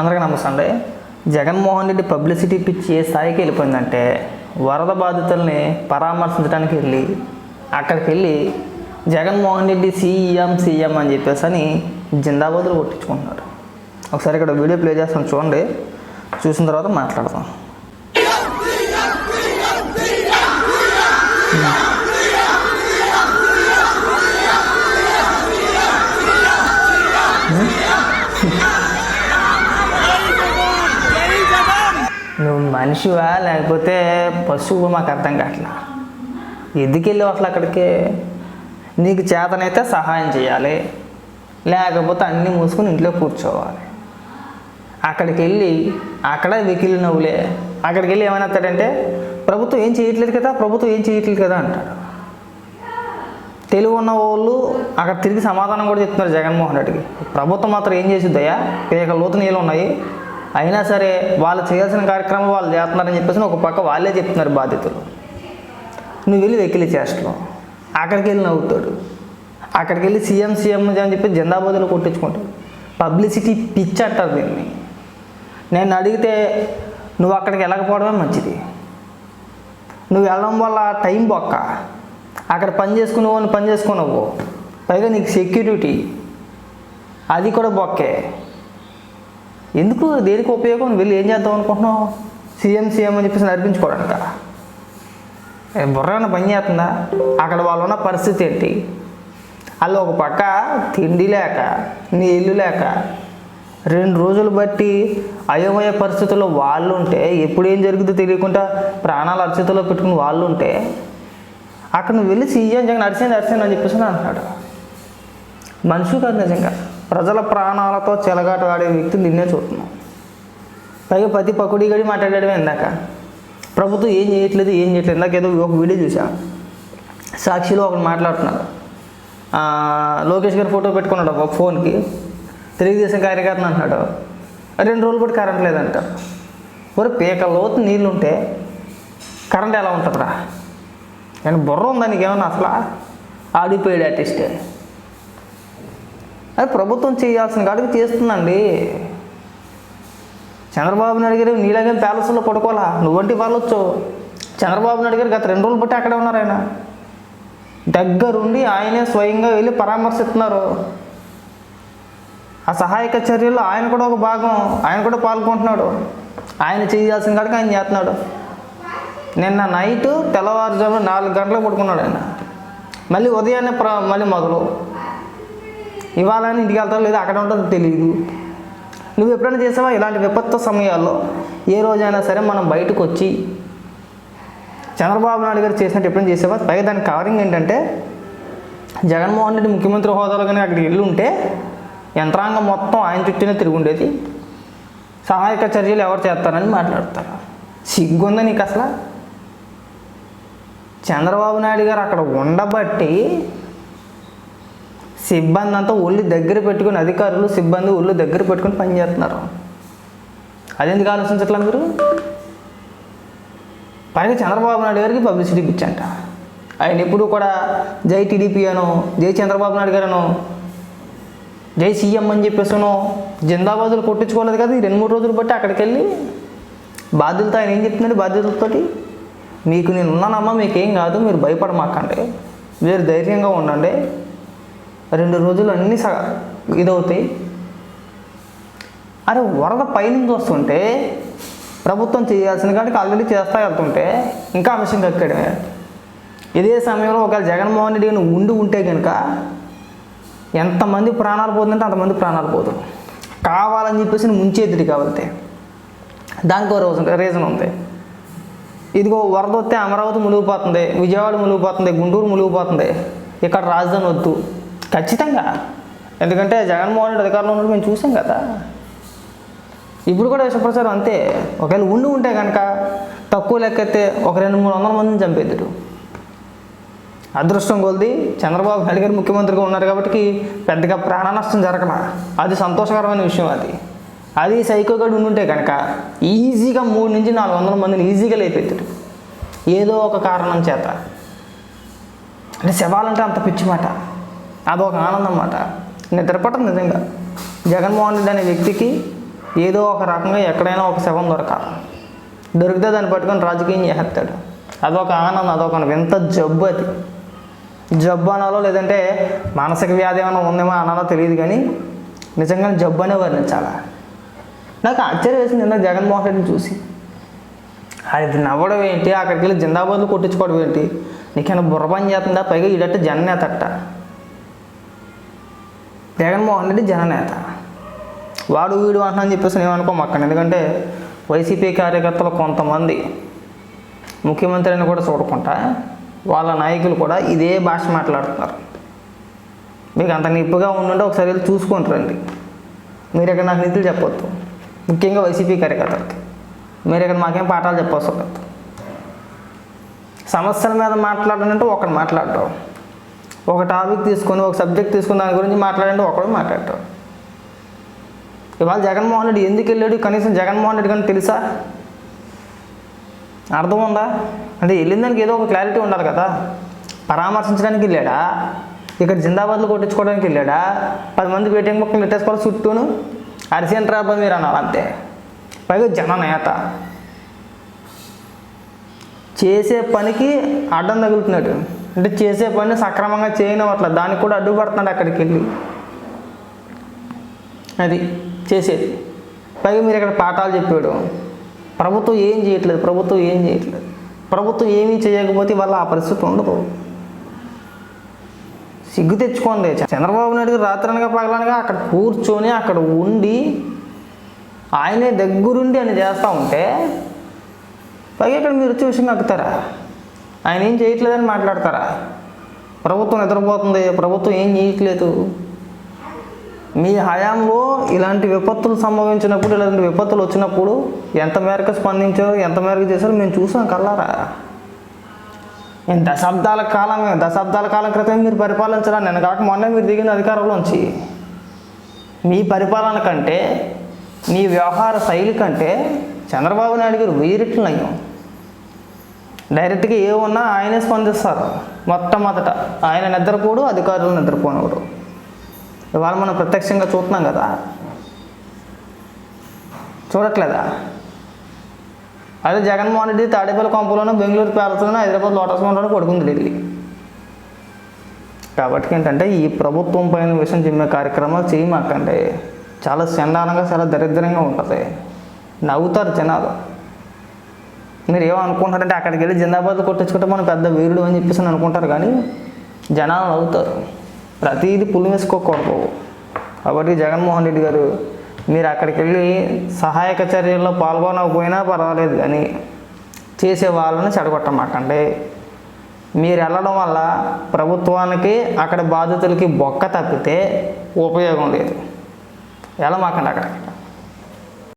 అందరికీ నమస్తే అండి. జగన్మోహన్ రెడ్డి పబ్లిసిటీ పిచ్చి ఏ స్థాయికి వెళ్ళిపోయిందంటే వరద బాధితుల్ని పరామర్శించడానికి వెళ్ళి అక్కడికి వెళ్ళి జగన్మోహన్ రెడ్డి సీఎం సీఎం అని చెప్పేసి అని జిందాబాద్లో కొట్టించుకుంటున్నారు. ఒకసారి ఇక్కడ వీడియో ప్లే చేస్తాను చూడండి. చూసిన తర్వాత మాట్లాడతాం నువ్వు మనిషివా లేకపోతే పశువు మాకు అర్థం కావట్లా? ఎందుకు వెళ్ళావు అసలు అక్కడికి? నీకు చేతనైతే సహాయం చేయాలి. లేకపోతే అన్నీ మూసుకొని ఇంట్లో కూర్చోవాలి. అక్కడికి వెళ్ళి అక్కడ వెకిలి నవ్వులే. అక్కడికి వెళ్ళి ఏమనేస్తాడంటే ప్రభుత్వం ఏం చేయట్లేదు కదా ప్రభుత్వం ఏం చేయట్లేదు కదా అంటాడు. తెలివి ఉన్న వాళ్ళు అక్కడ తిరిగి సమాధానం కూడా చెప్తున్నారు జగన్మోహన్ రెడ్డికి. ప్రభుత్వం మాత్రం ఏం చేసిద్దయ్యా పేక లోతు నీళ్ళు ఉన్నాయి. అయినా సరే వాళ్ళు చేయాల్సిన కార్యక్రమం వాళ్ళు చేస్తున్నారని చెప్పేసి ఒక పక్క వాళ్ళే చెప్తున్నారు బాధ్యతలు నువ్వు వెళ్ళి వెకిలి చేష్టలో. అక్కడికి వెళ్ళి నవ్వుతాడు. అక్కడికి వెళ్ళి సీఎం సీఎం అని చెప్పి జెండాబోధులు కొట్టించుకుంటాడు. పబ్లిసిటీ పిచ్ అంటారు దీన్ని. నేను అడిగితే నువ్వు అక్కడికి వెళ్ళకపోవడమే మంచిది. నువ్వు వెళ్ళడం వల్ల టైం బొక్క. అక్కడ పని చేసుకునే వాళ్ళని పని చేసుకున్నావు. పైగా నీకు సెక్యూరిటీ అది కూడా బొక్కే. ఎందుకు దేనికి ఉపయోగం? వెళ్ళి ఏం చేద్దాం అనుకుంటున్నావు? సీఎం సీఎం అని చెప్పేసి నడిపించుకోవడానిక బుర్రాన పని చేస్తుందా? అక్కడ వాళ్ళు ఉన్న పరిస్థితి ఏంటి? వాళ్ళు ఒక పక్క తిండి లేక నీళ్ళు లేక రెండు రోజులు బట్టి అయోమయ పరిస్థితుల్లో వాళ్ళు ఉంటే ఎప్పుడు ఏం జరుగుతుందో తెలియకుండా ప్రాణాలు అరచేతిలో పెట్టుకుని వాళ్ళు ఉంటే అక్కడ నువ్వు వెళ్ళి సీఎం జగన్ అరిసింది అరిసింది అని చెప్పేసి అంటున్నాడు మనుషులు కాదు నిజంగా. ప్రజల ప్రాణాలతో చెలగాట ఆడే నిన్నే చూస్తున్నాం. పైగా ప్రతి పకుడి గడి మాట్లాడడమే ఇందాక. ప్రభుత్వం ఏం చేయట్లేదు ఏం చేయట్లేదు. ఇందాక ఏదో ఒక వీడియో చూసా సాక్షిలో ఒకరు మాట్లాడుతున్నారు లోకేష్ గారు ఫోటో పెట్టుకున్నాడు ఒక ఫోన్కి. తెలుగుదేశం కార్యకర్తను అంటున్నాడు. రెండు రోజులు కూడా కరెంట్ లేదంట. మరి పీక లోతు నీళ్ళు ఉంటే కరెంట్ ఎలా ఉంటుందిరా? నేను బుర్ర ఉందా నీకేమన్నా అసలు? ఆడిపోయాడు ఆర్టిస్టే అది ప్రభుత్వం చేయాల్సిన కాడికి చేస్తుందండి. చంద్రబాబు నాయుడు గారు నీలాగే ప్యాలెస్లో పడుకోవాలా? నువ్వంటి వాళ్ళొచ్చు చంద్రబాబు నాయుడు గారు గత రెండు రోజులు బట్టి అక్కడే ఉన్నారు ఆయన. దగ్గరుండి ఆయనే స్వయంగా వెళ్ళి పరామర్శిస్తున్నారు. ఆ సహాయక చర్యల్లో ఆయన కూడా ఒక భాగం. ఆయన కూడా పాల్గొంటున్నాడు. ఆయన చేయాల్సిన కాడికి ఆయన చేస్తున్నాడు. నిన్న నైట్ తెల్లవారుజామున నాలుగు గంటలకు పడుకున్నాడు ఆయన. మళ్ళీ ఉదయాన్నే ప్ర మళ్ళీ మొదలు. ఇవాళ ఇంటికి వెళ్తారో లేదో అక్కడ ఉంటుందో తెలియదు నువ్వు ఎప్పుడైనా చేసావా ఇలాంటి విపత్తు సమయాల్లో? ఏ రోజైనా సరే మనం బయటకు వచ్చి చంద్రబాబు నాయుడు గారు చేసినట్టు ఎప్పుడైనా చేసావా? పైగా దానికి కవరింగ్ ఏంటంటే జగన్మోహన్ రెడ్డి ముఖ్యమంత్రి హోదాలో కానీ అక్కడికి వెళ్ళి ఉంటే యంత్రాంగం మొత్తం ఆయన చుట్టూనే తిరిగి ఉండేది. సహాయక చర్యలు ఎవరు చేస్తారని మాట్లాడతారు. సిగ్గుందా నీకు అసలు? చంద్రబాబు నాయుడు గారు అక్కడ ఉండబట్టి సిబ్బంది అంతా ఒళ్ళు దగ్గర పెట్టుకుని అధికారులు సిబ్బంది ఒళ్ళు దగ్గర పెట్టుకుని పనిచేస్తున్నారు అదెందుకు ఆలోచించట్లేదు మీరు? పైగా చంద్రబాబు నాయుడు గారికి పబ్లిసిటీ పిచ్చంట. ఆయన ఎప్పుడు కూడా జై టీడీపీ అనో జై చంద్రబాబు నాయుడు గారు జై సీఎం అని చెప్పేసాను జిందాబాదులు కొట్టించుకోలేదు కదా ఈ రెండు మూడు రోజులు బట్టి అక్కడికి వెళ్ళి బాధ్యులతో ఆయన ఏం చెప్తున్నాడు బాధ్యతలతోటి మీకు నేను ఉన్నానమ్మా మీకేం కాదు మీరు భయపడమాకండి. మీరు ధైర్యంగా ఉండండి. రెండు రోజులు అన్నీ స ఇదవుతాయి. అరే వరద పైనుంచి వస్తుంటే ప్రభుత్వం చేయాల్సిన కాడికి ఆల్రెడీ చేస్తా వెళ్తుంటే ఇంకా విషయం కక్కడమే ఇదే సమయంలో ఒకవేళ జగన్మోహన్ రెడ్డి నువ్వు ఉండి ఉంటే కనుక ఎంతమంది ప్రాణాలు పోతుందంటే అంతమంది ప్రాణాలు పోదు కావాలని చెప్పేసి నువ్వు ముంచేదిరి కావాలితే దానికి రీజన్ రీజన్ ఉంది. ఇదిగో వరద వస్తే అమరావతి మునిగిపోతుంది విజయవాడ మునిగిపోతుంది గుంటూరు మునిగిపోతుంది. ఇక్కడ రాజధాని వద్దు. ఖచ్చితంగా. ఎందుకంటే జగన్మోహన్ రెడ్డి అధికారంలో ఉన్నప్పుడు మేము చూసాం కదా. ఇప్పుడు కూడా విషప్రచారం అంతే. ఒకవేళ ఉండి ఉంటే కనుక తక్కువ లెక్కైతే ఒక రెండు మూడు వందల మందిని చంపేద్దరు. అదృష్టం కొలిది చంద్రబాబు నాయుడు గారు ముఖ్యమంత్రిగా ఉన్నారు కాబట్టి పెద్దగా ప్రాణ నష్టం జరగల అది సంతోషకరమైన విషయం అది. అది సైకోగాడు ఉండుంటే కనుక ఈజీగా మూడు నుంచి నాలుగు వందల మందిని ఈజీగా లేపెత్తాడు ఏదో ఒక కారణం చేత. అంటే శవాలంటే అంత పిచ్చి మాట. అదొక ఆనందం అన్నమాట నిద్రపట్టం నిజంగా. జగన్మోహన్ రెడ్డి అనే వ్యక్తికి ఏదో ఒక రకంగా ఎక్కడైనా ఒక శవం దొరకాలి. దొరికితే దాన్ని పట్టుకొని రాజకీయం చేస్తాడు అదొక ఆనందం అదొక వింత జబ్బు అది. జబ్బు అనాలో లేదంటే మానసిక వ్యాధి ఏమైనా ఉందేమో అనాలో తెలియదు కానీ నిజంగా జబ్బు అనే వర్ణించాలా? నాకు ఆశ్చర్యం వేసింది నిన్న జగన్మోహన్ రెడ్డిని చూసి. అది నవ్వడం ఏంటి? అక్కడికి వెళ్ళి జిందాబాద్లో కొట్టించుకోవడం ఏంటి? నీకైనా బుర్ర పని చేస్తుందా? పైగా ఈడట్ట జన్నేతట్ట జగన్మోహన్ రెడ్డి జననేత. వాడు వీడు అంటున్నా అని చెప్పేసి నేను అనుకోమాకండి. ఎందుకంటే వైసీపీ కార్యకర్తలు కొంతమంది ముఖ్యమంత్రిని కూడా చూడకుండా వాళ్ళ నాయకులు కూడా ఇదే భాష మాట్లాడుతున్నారు. మీకు అంత నిప్పుగా ఉండుంటే ఒకసారి వెళ్ళి చూసుకొని రండి. మీరు ఇక్కడ నాకు నిధులు చెప్పొద్దు. ముఖ్యంగా వైసీపీ కార్యకర్తలకి. మీరు ఇక్కడ మాకేం పాఠాలు చెప్పవసరం లేదు. సమస్యల మీద మాట్లాడాలంటే ఒకడు మాట్లాడటం ఒక టాపిక్ తీసుకొని ఒక సబ్జెక్ట్ తీసుకుని దాని గురించి మాట్లాడండి ఒకడు మాట్లాడటం ఇవాళ జగన్మోహన్ రెడ్డి ఎందుకు వెళ్ళాడు? కనీసం జగన్మోహన్ రెడ్డి కానీ తెలుసా? అర్థం ఉందా అంటే వెళ్ళిన దానికి ఏదో ఒక క్లారిటీ ఉండాలి కదా. పరామర్శించడానికి వెళ్ళాడా? ఇక్కడ జిందాబాద్లో కొట్టించుకోవడానికి వెళ్ళాడా? పది మంది వెయిటింగ్ బుక్లు నెట్టేసుకోవాలి చుట్టూను? అరిసేంట్ రాబా మీరు అన్నారు అంతే. పైగా జన నేత చేసే పనికి అడ్డం తగులుతున్నాడు. అంటే చేసే పని సక్రమంగా చేయని అట్లా. దానికి కూడా అడ్డుపడుతున్నాడు అక్కడికి వెళ్ళి. అది చేసేది. పైగా మీరు ఇక్కడ పాఠాలు చెప్పాడు. ప్రభుత్వం ఏం చేయట్లేదు ప్రభుత్వం ఏం చేయట్లేదు. ప్రభుత్వం ఏమీ చేయకపోతే వల్ల ఆ పరిస్థితి ఉండదు. సిగ్గు తెచ్చుకోండి. చంద్రబాబు నాయుడు రాత్రనగా పగలనగా అక్కడ కూర్చొని అక్కడ ఉండి ఆయనే దగ్గరుండి అని చేస్తూ ఉంటే పైగా ఇక్కడ మీరు వచ్చే విషయం ఎక్కుతారా ఆయన ఏం చేయట్లేదని మాట్లాడతారా? ప్రభుత్వం నిద్రపోతుంది ప్రభుత్వం ఏం చేయట్లేదు. మీ హయాంలో ఇలాంటి విపత్తులు సంభవించినప్పుడు ఇలాంటి విపత్తులు వచ్చినప్పుడు ఎంత మేరకు స్పందించారో ఎంత మేరకు చేశారో మేము చూసాం కల్లారా నేను దశాబ్దాల కాలం దశాబ్దాల కాలం క్రితం మీరు పరిపాలించరా? నేను కాక మొన్న మీరు దిగిన అధికారంలోంచి. మీ పరిపాలన కంటే మీ వ్యవహార శైలి కంటే చంద్రబాబు నాయుడు గారు వెయ్యి రెట్లు నయం. డైరెక్ట్గా ఏ ఉన్నా ఆయనే స్పందిస్తారు. మొట్టమొదట ఆయన నిద్రపోడు అధికారులు నిద్రపోనివ్వడు ఇవాళ మనం ప్రత్యక్షంగా చూస్తున్నాం కదా. చూడట్లేదా? అదే జగన్మోహన్ రెడ్డి తాడేపల్లి కొంపలోనూ బెంగళూరు ప్యాలెస్లోనూ హైదరాబాద్ లోటస్ కొండలోనూ పడుకుంది ఢిల్లీ. కాబట్టి ఏంటంటే ఈ ప్రభుత్వం పైన విషయం చెప్పే కార్యక్రమాలు చేయమాకండి. చాలా చండాలంగా చాలా దరిద్రంగా ఉంటుంది. నవ్వుతారు జనాలు. మీరు ఏమనుకుంటారంటే అక్కడికి వెళ్ళి జిందాబాద్ కొట్టించుకుంటే మనం పెద్ద వీరుడు అని చెప్పేసి అనుకుంటారు కానీ జనాలు నవ్వుతారు. ప్రతిదీ పులి వేసుకోకూడదు. కాబట్టి జగన్మోహన్ రెడ్డి గారు మీరు అక్కడికి వెళ్ళి సహాయక చర్యల్లో పాల్గొనకపోయినా పర్వాలేదు కానీ చేసే వాళ్ళని చెడగొట్టమాకండి. మీరు వెళ్ళడం వల్ల ప్రభుత్వానికి అక్కడ బాధితులకి బొక్క తప్పితే ఉపయోగం లేదు. వెళ్ళమాకండి అక్కడికి.